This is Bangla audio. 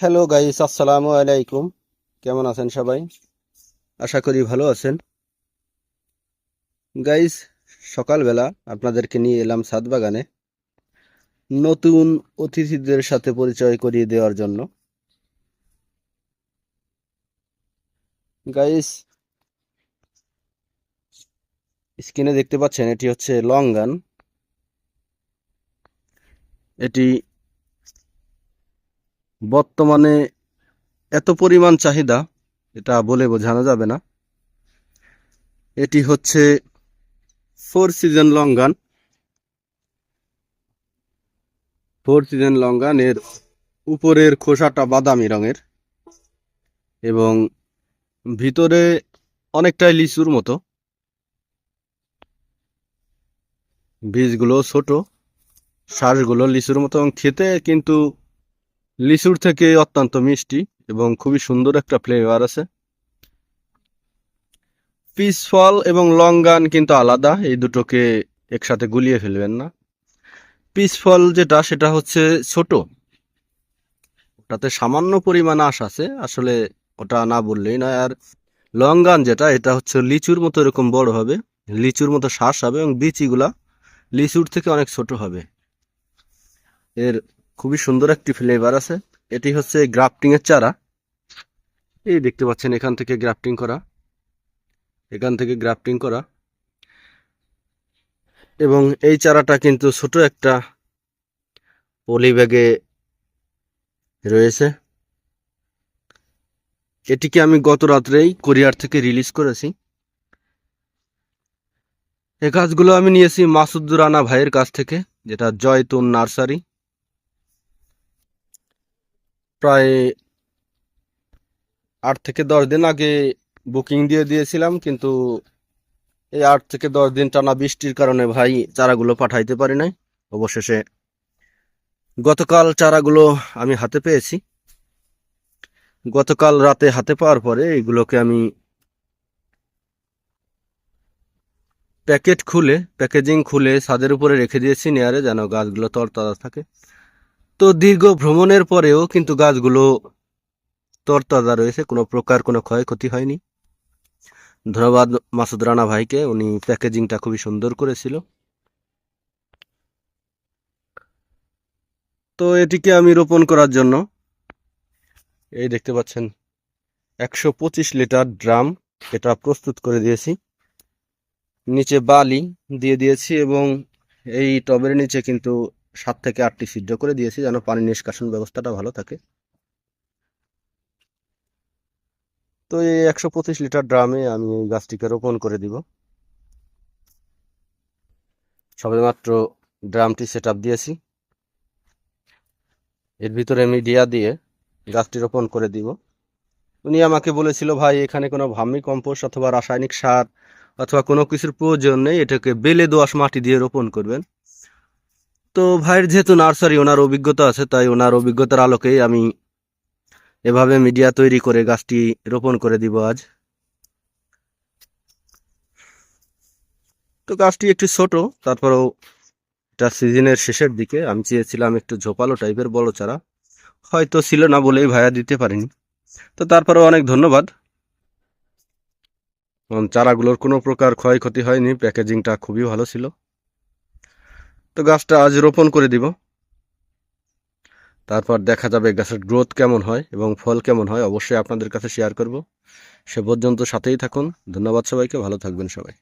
হ্যালো গাইস আসসালামু আলাইকুম কেমন আছেন সবাই? আশা করি ভালো আছেন। গাইস সকালবেলা আপনাদেরকে নিয়ে এলাম ছাদ বাগানে নতুন অতিথিদের সাথে পরিচয় করিয়ে দেওয়ার জন্য। গাইস স্ক্রিনে দেখতে পাচ্ছেন, এটি হচ্ছে লং গান এটি বর্তমানে এত পরিমাণ চাহিদা, এটা বলে বোঝানো যাবে না। এটি হচ্ছে four season long gun four season long gun এর উপরের খোসাটা বাদামি রঙের এবং ভিতরে অনেকটাই লিচুর মতো। বীজগুলো ছোট, শ্বাসগুলো লিচুর মতো এবং খেতে কিন্তু লিচুর থেকে অত্যন্ত মিষ্টি এবং খুবই সুন্দর একটা ফ্লেভার আছে। পিস ফল এবং লং গান কিন্তু আলাদা, এই দুটোকে একসাথে গুলিয়ে ফেলবেন না। পিস ফল যেটা, সেটা হচ্ছে ছোট। ওটাতে সামান্য পরিমাণ আঁশ আছে, আসলে ওটা না বললেই নয়। আর লং গান যেটা, এটা হচ্ছে লিচুর মতো এরকম বড় হবে, লিচুর মতো শ্বাস হবে এবং বিচিগুলা লিচুর থেকে অনেক ছোট হবে। এর খুবই সুন্দর একটি ফ্লেভার আছে। এটি হচ্ছে গ্রাফটিং এর চারা। এই দেখতে পাচ্ছেন এখান থেকে গ্রাফটিং করা। এখান থেকে গ্রাফটিং করা। এবং এই চারাটা কিন্তু ছোট একটা পলি ব্যাগে রয়েছে। এটিকে আমি গত রাত্রেই কোরিয়ার থেকে রিলিজ করেছি। এ গাছগুলো আমি নিয়েছি মাসুদ রানা ভাইয়ের কাছ থেকে, যেটা জয়তুন নার্সারি। প্রায় আট থেকে দশ দিন আগে বুকিং দিয়ে দিয়েছিলাম, কিন্তু এই আট থেকে দশ দিন টানা বৃষ্টির কারণে ভাই চারাগুলো পাঠাইতে পারি নাই। অবশেষে গতকাল চারাগুলো আমি হাতে পেয়েছি। গতকাল রাতে হাতে পাওয়ার পরে এগুলোকে আমি প্যাকেট খুলে, প্যাকেজিং খুলে ছাদের উপরে রেখে দিয়েছি, নেয়ারে যেন গাছগুলো তরতাজা থাকে। তো দীর্ঘ ভ্রমণের পরেও কিন্তু গাছগুলো তরতাজা রয়েছে, কোনো প্রকার কোনো ক্ষয়ক্ষতি হয়নি। ধন্যবাদ মাসুদ রানা ভাইকে, উনি প্যাকেজিংটা খুবই সুন্দর করেছিল। তো এটিকে আমি রোপণ করার জন্য, এই দেখতে পাচ্ছেন, একশো পঁচিশ লিটার ড্রাম এটা প্রস্তুত করে দিয়েছি। নিচে বালি দিয়ে দিয়েছি এবং এই টবের নিচে কিন্তু সাত থেকে আটটি ছিদ্র করে দিয়েছি যেন পানি নিষ্কাশন ব্যবস্থাটা ভালো থাকে। তো এই একশো পঁচিশ লিটার ড্রামে আমি এই গাছটিকে রোপণ করে দিব। সবেমাত্র ড্রামটি সেট দিয়েছি। এর ভিতরে মিডিয়া দিয়ে গাছটি রোপণ করে দিব। উনি আমাকে বলেছিল, ভাই, এখানে কোনো ভার্মি কম্পোস্ট অথবা রাসায়নিক সার অথবা কোনো কিছুর প্রয়োজন নেই, এটাকে বেলে দোআঁশ মাটি দিয়ে রোপণ করবেন। তো ভাইয়ের যেহেতু নার্সারি, ওনার অভিজ্ঞতা আছে, তাই ওনার অভিজ্ঞতার আলোকেই আমি এভাবে মিডিয়া তৈরি করে গাছটি রোপণ করে দিব আজ। তো গাছটি একটু ছোট, তারপরেও এটা সিজনের শেষের দিকে। আমি চেয়েছিলাম একটু ঝোপালো টাইপের বড় চারা হয়তো ছিল না বলেই ভাইয়া দিতে পারিনি। তো তারপরেও অনেক ধন্যবাদ। চারাগুলোর কোনো প্রকার ক্ষয়ক্ষতি হয়নি, প্যাকেজিংটা খুবই ভালো ছিল। তো গাছটা আজ রোপণ করে দিব। তারপর দেখা যাবে গাছের গ্রোথ কেমন হয় এবং ফল কেমন হয়, অবশ্যই আপনাদের কাছে শেয়ার করব। সে পর্যন্ত সাথেই থাকুন। ধন্যবাদ সবাইকে, ভালো থাকবেন সবাই।